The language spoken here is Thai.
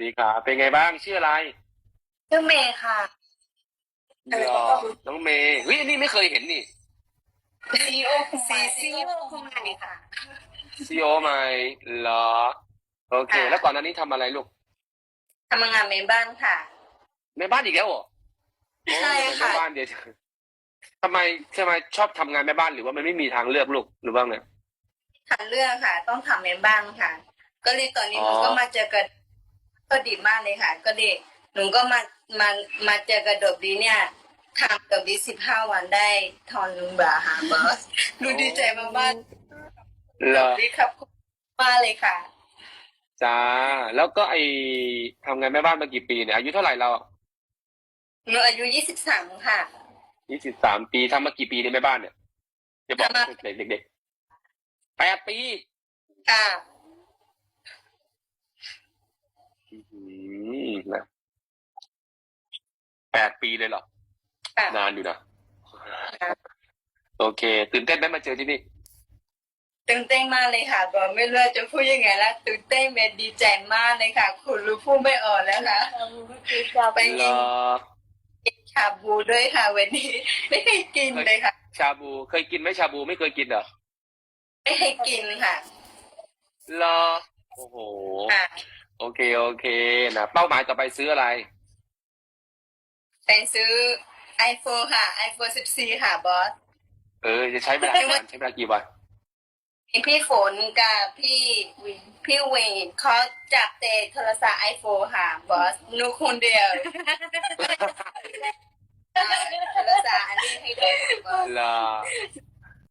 ดีครับเป็นไงบ้างชื่ออะไรชื่อเมย์ค่ะอะไรเหรก็อไม่รู้ น้องเมย์เฮ้ยอันนี้ไม่เคยเห็นนี่ซีโอคุมาซีโอคุมาค่ะ ซีโอใหม่เหรอโอเค ค่ะ แล้วก่อนหน้านี้ทำอะไรลูกทำงานในบ้านค่ะในบ้านอีกแล้วเหรอใช่ค่ะ โอ้ยในบ้านเดียวทำไมทำไมชอบทำงานแม่บ้านหรือว่ามันไม่มีทางเลือกลูกหรือว่าไงทางเรื่องค่ะ ต้องทำในบ้านค่ะ ก็เลยตอนนี้อ๋หอนูก็มาเจอกัน ก็ดีมากเลยค่ะ ก็ดีหนูก็มามามาเจอกับดบดีเนี่ยทำดบดีสิบห้าวันได้ทอนหนึ่งบาทค่ะบอสหนูดีใจมากๆเหรดอบดีครับมากเลยค่ะจ้าแล้วก็ไอทำงานแม่บ้านมากี่ปีเนี่ยอายุเท่าไหร่เราหนูอายุยี่สิบสามค่ะยี่สิบสามปีทำมากี่ปีในแม่บ้านเนี่ยจะบอกทำมาเด็กเด็กๆแปดปีค่ะ อื้อหือ นะแปดปีเลยเหรอค่ะนานอยู่นะ โอเค ตื่นเต้นไหมมาเจอที่นี่ ตื่นเต้นมากเลยค่ะบอสไม่รู้จะพูดยังไงแล้วตื่นเต้นเมดดีใจมากเลยค่ะคุณรู้พูดไม่ออกแล้วค่ะไปเหรกินอชาบูด้วยค่ะวันนี้ ไม่เคยกินเลยค่ะ ชาบูเคยกินไหมชาบูไม่เคยกินเหรอ ไม่เคยกินค่ะเหรอโอ้โหค่ะโอ เคโอเคนะเป้าหมายต่อไปซื้ออะไร ไปซื้อ iPhone ค่ะ iPhone 14 ค่ะบอส เออ จะใช้เวลานานใช้เวลากี่วันพี่ฝนกับพี่พี่เวงเขาจับเตะโทรศัพท์ iPhone ค่ะบอสหนูคนเดียวโทรศัพท์อันนี้ให้ดูบอส เหรอ